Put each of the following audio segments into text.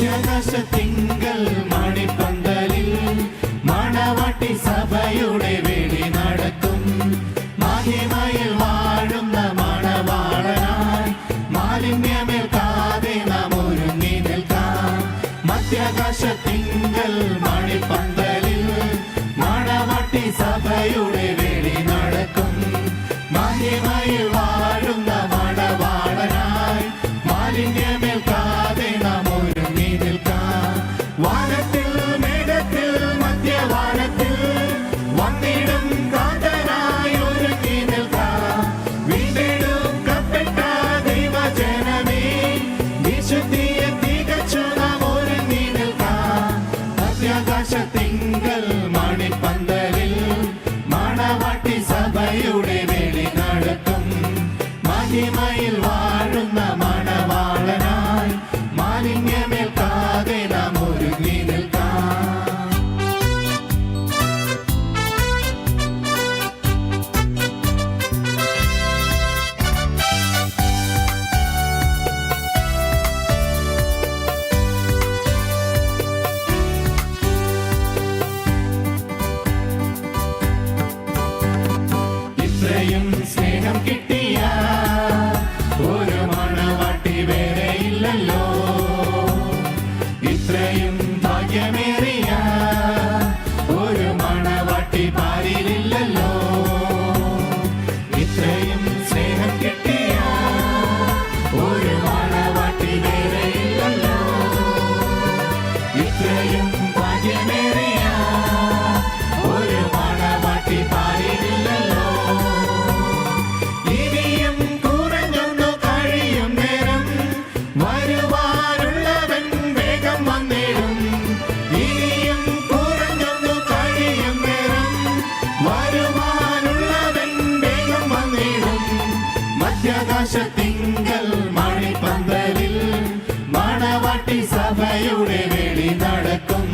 വിജയദശ തിങ്കൾ മണിപ്പന്തലിൽ മണവാട്ടി സഭയുടെ மகிமையில் வா நாட்டி சபையுடைய வெளி நடக்கும்.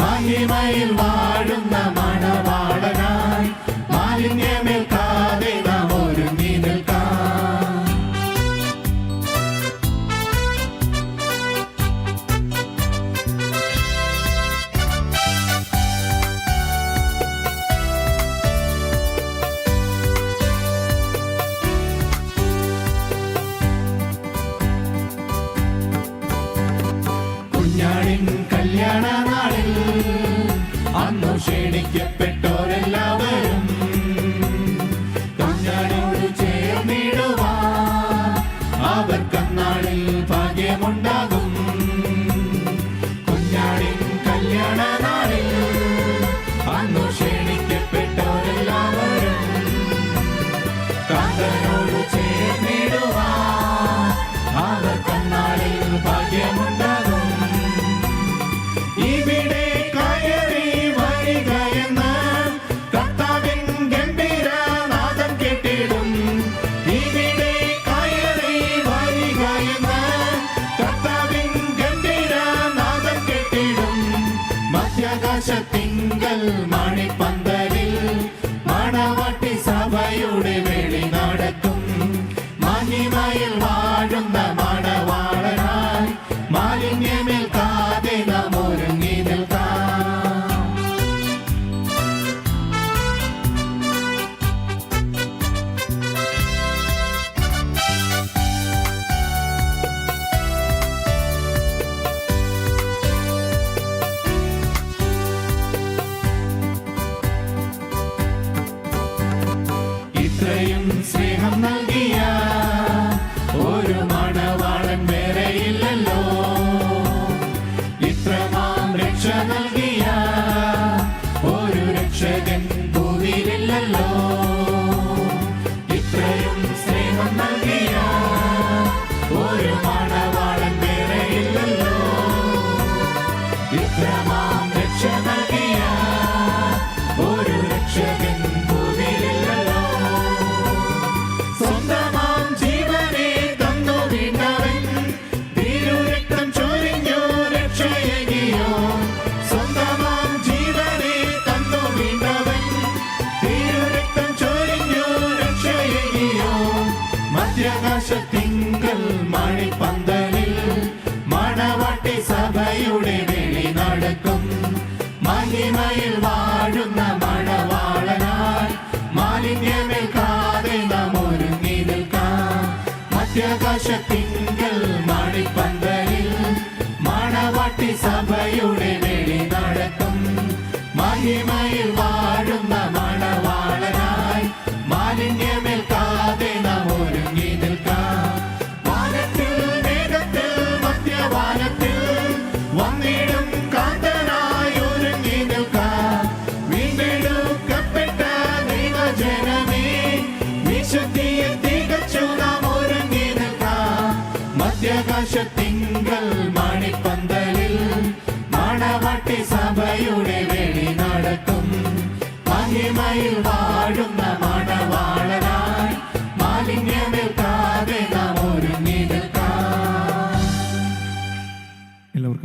மகிமையில் வாழும் நம் തിങ്കൾ മണിപ്പന്തലിൽ മണവാട്ടി സഭയുടെ വെളി നടക്കും. മഹിമയിൽ വാഴുന്ന മണവാളനായി മാലിന്യമേൽ ദയയും സ്നേഹം നൽകും ആകാശത്തിങ്കൽ മണിപ്പന്തലിൽ മണവാട്ടി സഭയുടെ വെളി നടക്കും. മഹിമയിൽ വാഴുന്ന മണവാളനാൽ മാലിന്യമേ കാതെ നാം ഒരുങ്ങി നിൽക്കാം. മധ്യാകാശത്തിങ്കൽ മണിപ്പന്തലിൽ മണവാട്ടി സഭയുടെ വെളി നടക്കും. മഹിമ